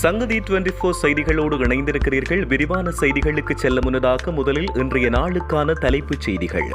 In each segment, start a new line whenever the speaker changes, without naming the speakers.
சங்கதி twenty four செய்திகளோடு இணைந்திருக்கிறீர்கள். விரிவான செய்திகளுக்கு செல்ல முன்னதாக முதலில் இன்றைய நாளுக்கான தலைப்புச் செய்திகள்.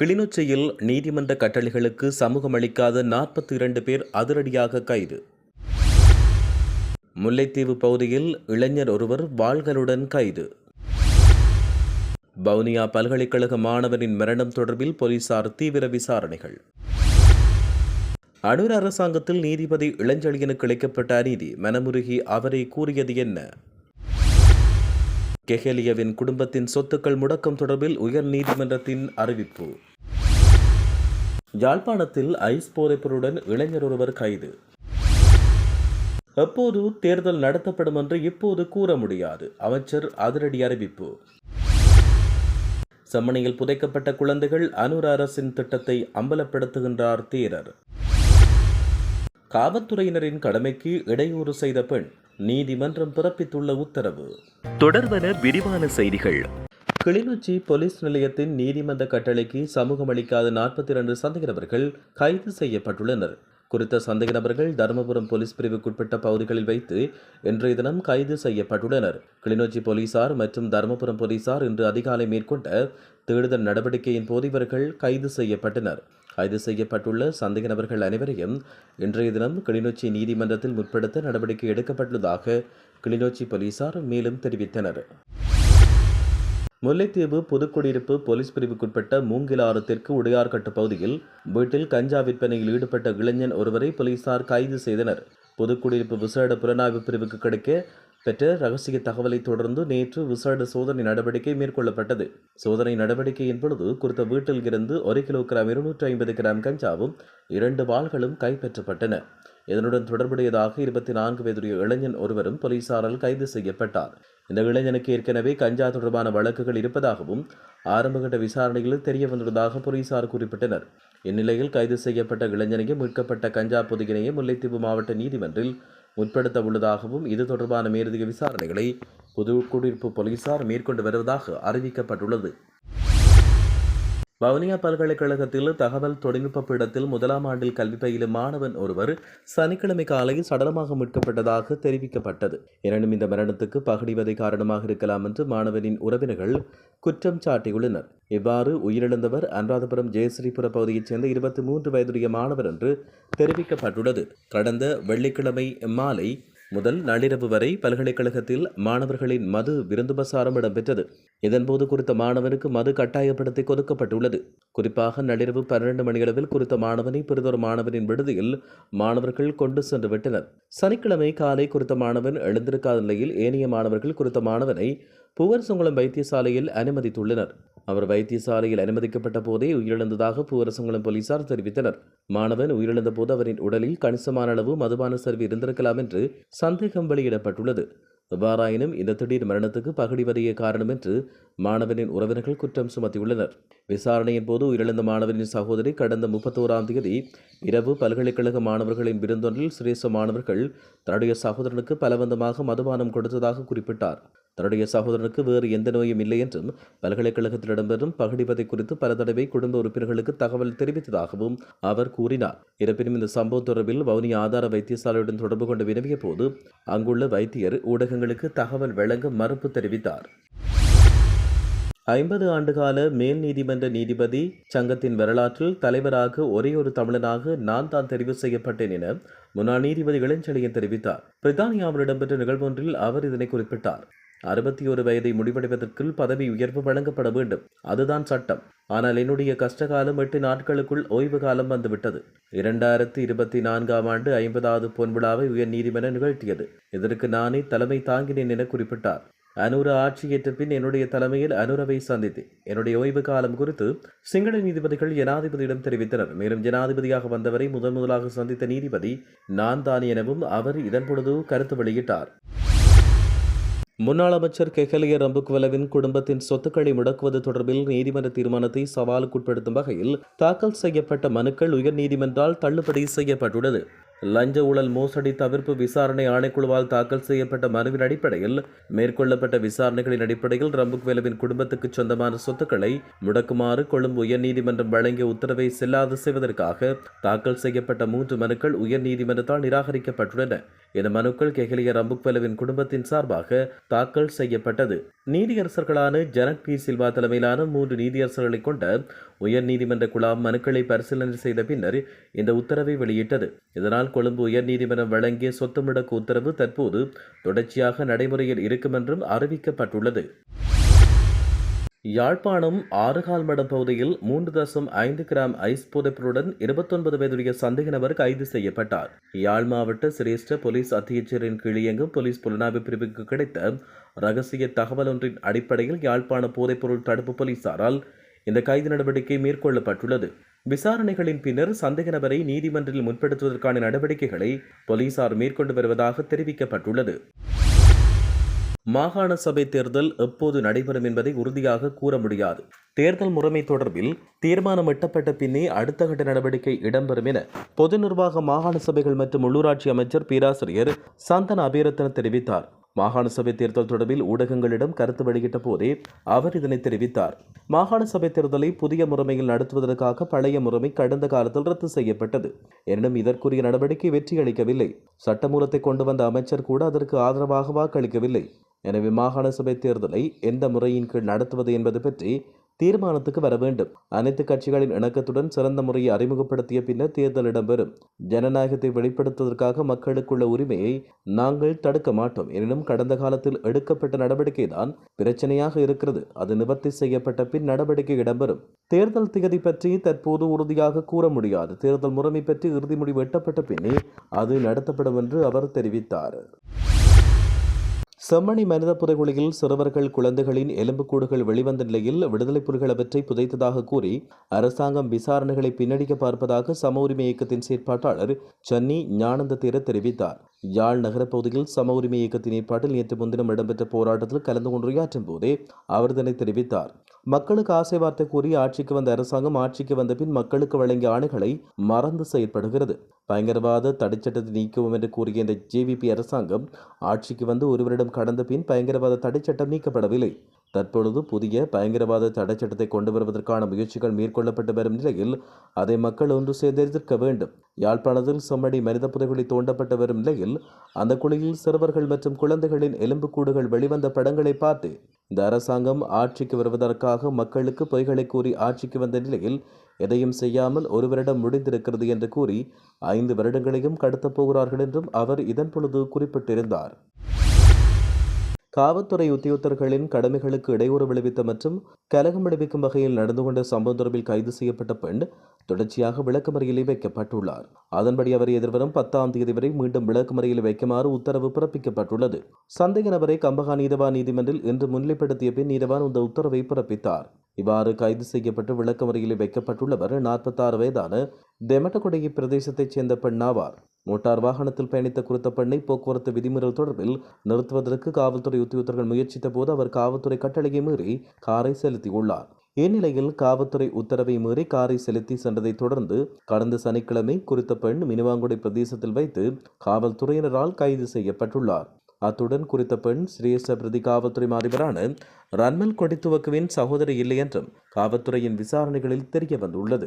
கிளிநொச்சியில் நீதிமன்ற கட்டளைகளுக்கு சமூகம் அளிக்காத நாற்பத்தி இரண்டு பேர் அதிரடியாக கைது. முல்லைத்தீவு பகுதியில் இளைஞர் ஒருவர் வாள்களுடன் கைது. வவுனியா பல்கலைக்கழக மாணவரின் மரணம் தொடர்பில் போலீசார் தீவிர விசாரணைகள். அடூர் அரசாங்கத்தில் நீதிபதி இளஞ்செழியனுக்கு இழைக்கப்பட்ட அநீதி மனமுருகி அவரை கூறியது என்ன? கெஹலியவின் குடும்பத்தின் சொத்துக்கள் முடக்கம் தொடர்பில் உயர் நீதிமன்றத்தின் அறிவிப்பு. யாழ்ப்பாணத்தில் ஐஸ் போதைப்பொருடன் இளைஞர் ஒருவர் கைது. எப்போது தேர்தல் நடத்தப்படும் என்று இப்போது கூற முடியாது அமைச்சர் அதிரடி அறிவிப்பு. செம்மணியில் புதைக்கப்பட்ட குழந்தைகள் அனுர அரசின் திட்டத்தை அம்பலப்படுத்துகின்றார் தேரர். காவல்துறையினரின் கடமைக்கு இடையூறு செய்த பெண் நீதிமன்றம் பிறப்பித்துள்ள உத்தரவு. தொடர்பன விரிவான செய்திகள். கிளிநொச்சி போலீஸ் நிலையத்தின் நீதிமன்ற கட்டளைக்கு சமூகம் அளிக்காத நாற்பத்தி இரண்டு சந்தேக நபர்கள் கைது செய்யப்பட்டுள்ளனர். குறித்த சந்தேக நபர்கள் தருமபுரம் போலீஸ் பிரிவுக்குட்பட்ட பகுதிகளில் வைத்து இன்றைய தினம் கைது செய்யப்பட்டுள்ளனர். கிளிநொச்சி போலீசார் மற்றும் தருமபுரம் போலீசார் இன்று அதிகாலை மேற்கொண்ட தேடுதல் நடவடிக்கையின் போது இவர்கள் கைது செய்யப்பட்டனர். கைது செய்யப்பட்டுள்ள சந்தேக நபர்கள் அனைவரையும் இன்றைய தினம் கிளிநொச்சி நீதிமன்றத்தில் முற்படுத்த நடவடிக்கை எடுக்கப்பட்டுள்ளதாக கிளிநொச்சி போலீசார் மேலும் தெரிவித்தனர். முல்லைத்தீவு புதுக்குடியிருப்பு போலீஸ் பிரிவுக்குட்பட்ட மூங்கிலாறு தெற்கு உடையார்கட்டு பகுதியில் வீட்டில் கஞ்சா விற்பனையில் ஈடுபட்ட இளைஞன் ஒருவரை போலீசார் கைது செய்தனர். பொதுக்குடியிருப்பு விசேட புலனாய்வு பிரிவுக்கு கிடைக்க பெற்ற ரகசிய தகவலை தொடர்ந்து நேற்று விசேட சோதனை நடவடிக்கை மேற்கொள்ளப்பட்டது. சோதனை நடவடிக்கையின் பொழுது குறித்த வீட்டில் இருந்து ஒரு கிலோ கிராம் இருநூற்றி ஐம்பது கிராம் கஞ்சாவும் இரண்டு வாள்களும் கைப்பற்றப்பட்டன. இதனுடன் தொடர்புடையதாக இருபத்தி நான்கு வயதுடைய இளைஞன் ஒருவரும் போலீசாரால் கைது செய்யப்பட்டார். இந்த இளைஞனுக்கு ஏற்கனவே கஞ்சா தொடர்பான வழக்குகள் இருப்பதாகவும் ஆரம்பகட்ட விசாரணையில் தெரிய வந்துள்ளதாக போலீசார் குறிப்பிட்டனர். இந்நிலையில் கைது செய்யப்பட்ட இளைஞனையும் மீட்கப்பட்ட கஞ்சா பொதுகினையும் முல்லைத்தீவு மாவட்ட நீதிமன்றில் முற்படுத்த உள்ளதாகவும் இது தொடர்பான மேலதிக விசாரணைகளை புது குடியிருப்பு போலீசார் மேற்கொண்டு வருவதாக அறிவிக்கப்பட்டுள்ளது. வவுனியா பல்கலைக்கழகத்தில் தகவல் தொழில்நுட்ப பீடத்தில் முதலாம் ஆண்டில் கல்வி பயிலும் மாணவன் ஒருவர் சனிக்கிழமை காலை சடலமாக மீட்கப்பட்டதாக தெரிவிக்கப்பட்டது. எனினும் இந்த மரணத்துக்கு பகடிவதை காரணமாக இருக்கலாம் என்று மாணவனின் உறவினர்கள் குற்றம் சாட்டியுள்ளனர். இவ்வாறு உயிரிழந்தவர் அனுராதபுரம் ஜெயஸ்ரீபுர பகுதியைச் சேர்ந்த இருபத்தி மூன்று வயதுடைய மாணவர் என்று தெரிவிக்கப்பட்டுள்ளது. கடந்த வெள்ளிக்கிழமை மாலை முதல் நள்ளிரவு வரை பல்கலைக்கழகத்தில் மாணவர்களின் மது விருந்துபசாரம் இடம்பெற்றது. இதன்போது குறித்த மாணவனுக்கு மது கட்டாயப்படுத்தி கொடுக்கப்பட்டுள்ளது. குறிப்பாக நள்ளிரவு பன்னிரண்டு மணியளவில் குறித்த மாணவனை பிறிதொரு மாணவனின் விடுதியில் மாணவர்கள் கொண்டு சென்று விட்டனர் சனிக்கிழமை காலை குறித்த மாணவன் எழுந்திருக்காத நிலையில் ஏனைய மாணவர்கள் குறித்த மாணவனை பூவரசங்குளம் வைத்தியசாலையில் அனுமதித்துள்ளனர். அவர் வைத்தியசாலையில் அனுமதிக்கப்பட்ட போதே உயிரிழந்ததாக பூவரசங்குளம் போலீசார் தெரிவித்தனர். மாணவன் உயிரிழந்த போது அவரின் உடலில் கணிசமான அளவு மதுபான சரிவு இருந்திருக்கலாம் என்று சந்தேகம் வெளியிடப்பட்டுள்ளது. எவ்வாறாயினும் இந்த திடீர் மரணத்துக்கு பகடிவதையே காரணம் என்று மாணவனின் உறவினர்கள் குற்றம் சுமத்தியுள்ளனர். விசாரணையின் போது உயிரிழந்த மாணவனின் சகோதரி கடந்த முப்பத்தோராம் தேதி இரவு பல்கலைக்கழக மாணவர்களின் விருந்தொன்றில் சிரேச மாணவர்கள் தன்னுடைய சகோதரனுக்கு பலவந்தமாக மதுபானம் கொடுத்ததாக குறிப்பிட்டார். தன்னுடைய சகோதரனுக்கு வேறு எந்த நோயும் இல்லை என்றும் பல்கலைக்கழகத்தில் இடம்பெறும் பகடிவதை குறித்து பல தடவை குடும்ப உறுப்பினர்களுக்கு தகவல் தெரிவித்ததாகவும் அவர் கூறினார். இருப்பினும் இந்த சம்பவம் தொடர்பில் வவுனியா ஆதார வைத்தியசாலையுடன் தொடர்பு கொண்டு வினவிய போது அங்குள்ள வைத்தியர் ஊடகங்களுக்கு தகவல் வழங்க மறுப்பு தெரிவித்தார். ஐம்பது ஆண்டுகால மேல் நீதிமன்ற நீதிபதி சங்கத்தின் வரலாற்றில் தலைவராக ஒரே ஒரு தமிழனாக நான் தான் தெரிவு செய்யப்பட்டேன் என முன்னாள் நீதிபதி இளஞ்செழியன் தெரிவித்தார். பிரித்தானியாவில் இடம்பெற்ற நிகழ்வொன்றில் அவர் இதனை குறிப்பிட்டார். அறுபத்தி ஒரு வயதை முடிவடைவதற்குள் பதவி உயர்வு வழங்கப்பட வேண்டும். அதுதான் சட்டம். ஆனால் என்னுடைய கஷ்டகாலம் எட்டு நாட்களுக்குள் ஓய்வு காலம் வந்துவிட்டது. இரண்டாயிரத்தி இருபத்தி நான்காம் ஆண்டு ஐம்பதாவது பொன்விழாவை உயர் நீதிமன்றம் நிகழ்த்தியது. இதற்கு நானே தலைமை தாங்கினேன் என குறிப்பிட்டார். அனுரா ஆட்சியேற்ற பின் என்னுடைய தலைமையில் அனுரவை சந்தித்தேன். என்னுடைய ஓய்வு காலம் குறித்து சிங்கள நீதிபதிகள் ஜனாதிபதியிடம் தெரிவித்தனர். மேலும் ஜனாதிபதியாக வந்தவரை முதன் முதலாக சந்தித்த நீதிபதி நான் தான் எனவும் அவர் இதன் பொழுது கருத்து வெளியிட்டார். முன்னாள் அமைச்சர் கெஹலிய ரம்புக்வலவின் குடும்பத்தின் சொத்துக்களை முடக்குவது தொடர்பில் நீதிமன்ற தீர்மானத்தை சவாலுக்குட்படுத்தும் வகையில் தாக்கல் செய்யப்பட்ட மனுக்கள் உயர்நீதிமன்றால் தள்ளுபடி செய்யப்பட்டுள்ளது. லஞ்ச ஊழல் மோசடி தவிர்ப்பு விசாரணை ஆணைக்குழுவால் தாக்கல் செய்யப்பட்ட மனுவின் அடிப்படையில் மேற்கொள்ளப்பட்ட விசாரணைகளின் அடிப்படையில் ரம்புக்வேலுவின் குடும்பத்துக்கு சொந்தமான சொத்துக்களை முடக்குமாறு கொழும்பு உயர்நீதிமன்றம் வழங்கிய உத்தரவை செல்லாது செய்வதற்காக தாக்கல் செய்யப்பட்ட மூன்று மனுக்கள் உயர்நீதிமன்றத்தால் நிராகரிக்கப்பட்டுள்ளன. இந்த மனுக்கள் கெஹலிய ரம்புக்வெலவின் குடும்பத்தின் சார்பாக தாக்கல் செய்யப்பட்டது. நீதியரசர்களான ஜனக் பி. சில்வா தலைமையிலான மூன்று நீதியரசர்களை கொண்ட உயர் நீதிமன்ற குழாம் மனுக்களை பரிசீலனை செய்த பின்னர் இந்த உத்தரவை வெளியிட்டது. இதனால் கொழும்பு உயர் நீதிமன்றம் வழங்கிய சொத்து முடக்கு உத்தரவு தற்போது தொடர்ச்சியாக நடைமுறையில் இருக்கும் என்றும் அறிவிக்கப்பட்டுள்ளது. யாழ்ப்பாணம் ஆறுகால் மடம் பகுதியில் மூன்று தசம் ஐந்து கிராம் ஐஸ் புதைப்பொருடன் இருபத்தொன்பது வயதுடைய சந்தேக நபர் கைது செய்யப்பட்டார். யாழ் மாவட்ட சிரேஷ்ட போலீஸ் அத்தியட்சரின் கீழியங்கும் போலீஸ் புலனாய்வு பிரிவுக்கு கிடைத்த ரகசிய தகவல் ஒன்றின் அடிப்படையில் யாழ்ப்பாண போதைப்பொருள் தடுப்பு போலீசாரால் இந்த கைது நடவடிக்கை மேற்கொள்ளப்பட்டுள்ளது. விசாரணைகளின் பின்னர் சந்தேக நபரை நீதிமன்றில் முற்படுத்துவதற்கான நடவடிக்கைகளை போலீசார் மேற்கொண்டு வருவதாக தெரிவிக்கப்பட்டுள்ளது. மாகாண சபை தேர்தல் எப்போது நடைபெறும் என்பதை உறுதியாக கூற முடியாது. தேர்தல் முறைமை தொடர்பில் தீர்மானம் எட்டப்பட்ட பின்னே அடுத்த கட்ட நடவடிக்கை இடம்பெறும் என பொது நிர்வாக மாகாண சபைகள் மற்றும் உள்ளூராட்சி அமைச்சர் பேராசிரியர் சந்தன அபிரத்தன தெரிவித்தார். மாகாண சபை தேர்தல் தொடர்பில் ஊடகங்களிடம் கருத்து வெளியிட்ட போதே அவர் இதனை தெரிவித்தார். மாகாண சபை தேர்தலை புதிய முறைமையில் நடத்துவதற்காக பழைய முறைமை கடந்த காலத்தில் ரத்து செய்யப்பட்டது. எனினும் இதற்குரிய நடவடிக்கை வெற்றியளிக்கவில்லை. சட்டமூலத்தை கொண்டு வந்த அமைச்சர் கூட அதற்கு ஆதரவாக வாக்களிக்கவில்லை. எனவே மாகாண சபை தேர்தலை எந்த முறையின் கீழ் நடத்துவது என்பது பற்றி தீர்மானத்துக்கு வர வேண்டும். அனைத்து கட்சிகளின் இணக்கத்துடன் சிறந்த முறையை அறிமுகப்படுத்திய பின்னர் தேர்தல் இடம்பெறும். ஜனநாயகத்தை வெளிப்படுத்துவதற்காக மக்களுக்குள்ள உரிமையை நாங்கள் தடுக்க மாட்டோம். எனினும் கடந்த காலத்தில் எடுக்கப்பட்ட நடவடிக்கை தான் பிரச்சனையாக இருக்கிறது. அது நிவர்த்தி செய்யப்பட்ட பின் நடவடிக்கை இடம்பெறும். தேர்தல் திகதி பற்றி தற்போது உறுதியாக கூற முடியாது. தேர்தல் முறைமை பற்றி இறுதி முடிவு எட்டப்பட்ட பின்னே அது நடத்தப்படும் என்று அவர் தெரிவித்தார். செம்மணி மனித புதைகுழியில் சிறுவர்கள் குழந்தைகளின் எலும்புக்கூடுகள் வெளிவந்த நிலையில் விடுதலை புலிகள் அவற்றை புதைத்ததாக கூறி அரசாங்கம் விசாரணைகளை பின்னடிக்க பார்ப்பதாக சம உரிமை இயக்கத்தின் செயற்பாட்டாளர் சன்னி ஞானந்த தீர தெரிவித்தார். யாழ் நகரப் பகுதியில் சம உரிமை இயக்கத்தின் ஏற்பாட்டில் நேற்று முன்தினம் இடம்பெற்ற போராட்டத்தில் கலந்து கொண்டுரையாற்றும் போதே அவர் இதனை தெரிவித்தார். மக்களுக்கு ஆசை வார்த்தை கூறி ஆட்சிக்கு வந்த அரசாங்கம் ஆட்சிக்கு வந்த பின் மக்களுக்கு வழங்கிய ஆணைகளை மறந்து செயற்படுகிறது. பயங்கரவாத தடைச்சட்டத்தை நீக்குவோம் என்று கூறிய இந்த ஜேவிபி அரசாங்கம் ஆட்சிக்கு வந்து ஒருவரிடம் கடந்த பின் பயங்கரவாத தடைச்சட்டம் நீக்கப்படவில்லை. தற்பொழுது புதிய பயங்கரவாத தடைச்சட்டத்தை கொண்டு வருவதற்கான முயற்சிகள் மேற்கொள்ளப்பட்டு வரும் நிலையில் அதை மக்கள் ஒன்று சேர்ந்து எதிர்க்க வேண்டும். யாழ்ப்பாணத்தில் செம்மடி மனித புதைகுழி தோண்டப்பட்டு வரும் நிலையில் அந்த குழியில் சிறுவர்கள் மற்றும் குழந்தைகளின் எலும்புக்கூடுகள் வெளிவந்த படங்களை பார்த்து இந்த அரசாங்கம் ஆட்சிக்கு வருவதற்காக மக்களுக்கு பொய்களை கூறி ஆட்சிக்கு வந்த நிலையில் எதையும் செய்யாமல் ஒரு வருடம் முடிந்திருக்கிறது என்று கூறி ஐந்து வருடங்களையும் கடத்தப் போகிறார்கள் என்றும் அவர் இதன் பொழுது குறிப்பிட்டிருந்தார். காவல்துறை உத்தியோகத்தர்களின் கடமைகளுக்கு இடையூறு விளைவித்த மற்றும் கலகம் விளைவிக்கும் வகையில் நடந்து கொண்ட சம்பவம் தொடர்பில் கைது செய்யப்பட்ட பெண் தொடர்ச்சியாக விளக்கமறியலில் வைக்கப்பட்டுள்ளார். அதன்படி அவர் எதிர்வரும் பத்தாம் தேதி வரை மீண்டும் விளக்கமறியலில் வைக்குமாறு உத்தரவு பிறப்பிக்கப்பட்டுள்ளது. சந்தேக நபரை கம்பகா நீதவான் நீதிமன்றில் இன்று முன்னிலைப்படுத்திய பின் நீதவான் இந்த உத்தரவை பிறப்பித்தார். இவ்வாறு கைது செய்யப்பட்டு விளக்கமறியலில் வைக்கப்பட்டுள்ளவர் நாற்பத்தாறு வயதான தெமட்டகொடையை பிரதேசத்தைச் சேர்ந்த பெண் ஆவார். மோட்டார் வாகனத்தில் பயணித்த குறித்த பெண்ணை போக்குவரத்து விதிமுறைகள் தொடர்பில் நிறுத்துவதற்கு காவல்துறை உத்தியோகத்தர்கள் முயற்சித்த போது அவர் காவல்துறை கட்டளையை மீறி காரை செலுத்தியுள்ளார். இந்நிலையில் காவல்துறை உத்தரவை மீறி காரை செலுத்தி சென்றதைத் தொடர்ந்து கடந்த சனிக்கிழமை குறித்த பெண் மினுவாங்குடை பிரதேசத்தில் வைத்து காவல்துறையினரால் கைது செய்யப்பட்டுள்ளார். அத்துடன் குறித்த பெண் சிரேஷ்ட பிரதி காவல்துறை அதிபரான ரன்மல் கொடித்துவக்குவின் சகோதரி இல்லை என்றும் காவல்துறையின் விசாரணைகளில் தெரிய வந்துள்ளது.